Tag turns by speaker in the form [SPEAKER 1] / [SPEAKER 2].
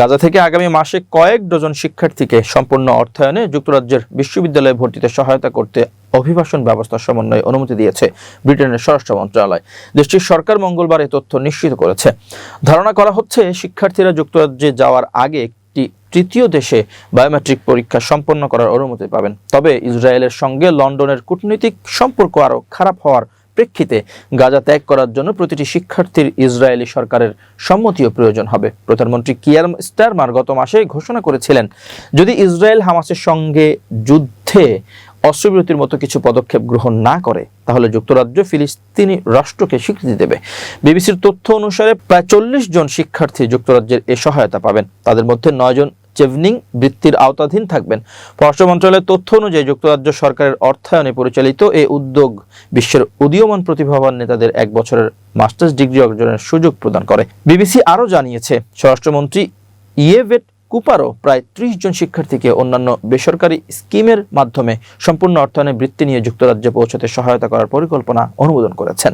[SPEAKER 1] গাজা থেকে আগামী মাসে কয়েক ডজন শিক্ষার্থীকে সম্পূর্ণ অর্থায়নে যুক্তরাজ্যের বিশ্ববিদ্যালয়ে ভর্তিতে সহায়তা করতে অভিবাসন ব্যবস্থা সমন্বয়ে অনুমতি দিয়েছে ব্রিটেনের স্বরাষ্ট্র মন্ত্রণালয় দেশটির সরকার মঙ্গলবার এ তথ্য নিশ্চিত করেছে ধারণা করা হচ্ছে শিক্ষার্থীরা যুক্তরাজ্যে যাওয়ার আগে একটি তৃতীয় দেশে বায়োমেট্রিক পরীক্ষা সম্পন্ন করার অনুমতি পাবেন তবে ইসরায়েলের সঙ্গে লন্ডনের কূটনৈতিক সম্পর্ক আরও খারাপ হওয়ার প্রেক্ষিতে গাজা ত্যাগ করার জন্য প্রতিটি শিক্ষার্থীর ইসরায়েলি সরকারের সম্মতিও প্রয়োজন হবে প্রধানমন্ত্রী কিয়ার স্টারমার গত মাসে ঘোষণা করেছিলেন যদি ইসরায়েল হামাসের সঙ্গে যুদ্ধে অস্ত্রবিরতির মতো কিছু পদক্ষেপ গ্রহণ না করে তাহলে যুক্তরাজ্য ফিলিস্তিনি রাষ্ট্রকে স্বীকৃতি দেবে বিবিসির তথ্য অনুসারে প্রায় চল্লিশ জন শিক্ষার্থী যুক্তরাজ্যের এ সহায়তা পাবেন তাদের মধ্যে নয়জন চেভনিং বৃত্তির আওতাধীন থাকবেন পররাষ্ট্র মন্ত্রণালয়ের তথ্য অনুযায়ী যুক্তরাজ্য সরকারের অর্থায়নে পরিচালিত এই উদ্যোগ বিশ্বের উদীয়মান প্রতিভাবান নেতাদের এক বছরের মাস্টার্স ডিগ্রি অর্জনের সুযোগ প্রদান করে বিবিসি আরও জানিয়েছে স্বরাষ্ট্রমন্ত্রী ইয়েভেট কুপারও প্রায় ত্রিশ জন শিক্ষার্থীকে অন্যান্য বেসরকারি স্কিমের মাধ্যমে সম্পূর্ণ অর্থায়নে বৃত্তি নিয়ে যুক্তরাজ্যে পৌঁছতে সহায়তা করার পরিকল্পনা অনুমোদন করেছেন